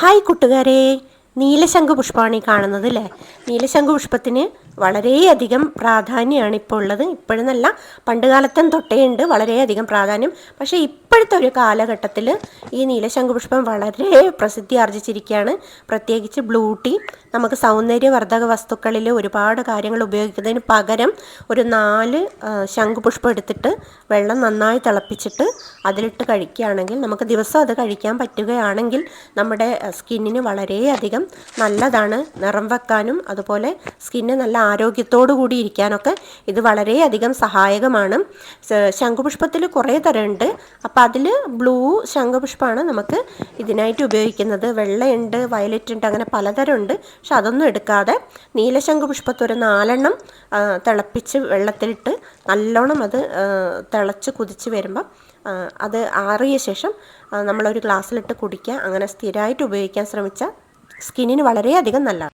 Hi കൂട്ടുകാരെ. നീലശംഖു പുഷ്പമാണ് ഈ കാണുന്നത് അല്ലേ നീലശംഖു പുഷ്പത്തിന് വളരെയധികം പ്രാധാന്യമാണ് ഇപ്പോൾ ഉള്ളത്. ഇപ്പോഴെന്നല്ല പണ്ട് കാലത്തും തൊട്ടേ ഉണ്ട് വളരെയധികം പ്രാധാന്യം. പക്ഷേ ഇപ്പോഴത്തെ ഒരു കാലഘട്ടത്തിൽ ഈ നീലശംഖു പുഷ്പം വളരെ പ്രസിദ്ധി ആർജിച്ചിരിക്കുകയാണ്. പ്രത്യേകിച്ച് ബ്ലൂ ടീ നമുക്ക് സൗന്ദര്യവർദ്ധക വസ്തുക്കളിൽ ഒരുപാട് കാര്യങ്ങൾ ഉപയോഗിക്കുന്നതിന് പകരം ഒരു നാല് ശംഖു ശംഖുപുഷ്പം എടുത്തിട്ട് വെള്ളം നന്നായി തിളപ്പിച്ചിട്ട് അതിലിട്ട് കഴിക്കുകയാണെങ്കിൽ നമുക്ക് ദിവസം അത് കഴിക്കാൻ പറ്റുകയാണെങ്കിൽ നമ്മുടെ സ്കിന്നിന് വളരെയധികം നല്ലതാണ്. നിറം വെക്കാനും അതുപോലെ സ്കിന്ന് നല്ല ആരോഗ്യത്തോടു കൂടി ഇരിക്കാനൊക്കെ ഇത് വളരെയധികം സഹായകമാണ്. ശംഖുപുഷ്പത്തിൽ കുറേ തരമുണ്ട്. അപ്പോൾ അതിൽ ബ്ലൂ ശംഖുപുഷ്പമാണ് നമുക്ക് ഇതിനായിട്ട് ഉപയോഗിക്കുന്നത്. വെള്ളയുണ്ട് വയലറ്റ് ഉണ്ട് അങ്ങനെ പലതരമുണ്ട്. പക്ഷെ അതൊന്നും എടുക്കാതെ നീലശംഖുപുഷ്പത്ത് ഒരു നാലെണ്ണം തിളപ്പിച്ച് വെള്ളത്തിലിട്ട് നല്ലോണം അത് തിളച്ച് കുതിച്ച് വരുമ്പം അത് ആറിയ ശേഷം നമ്മളൊരു ഗ്ലാസ്സിലിട്ട് കുടിക്കുക. അങ്ങനെ സ്ഥിരമായിട്ട് ഉപയോഗിക്കാൻ ശ്രമിച്ചാൽ സ്കിന്നിന് വളരെയധികം നല്ലതാണ്.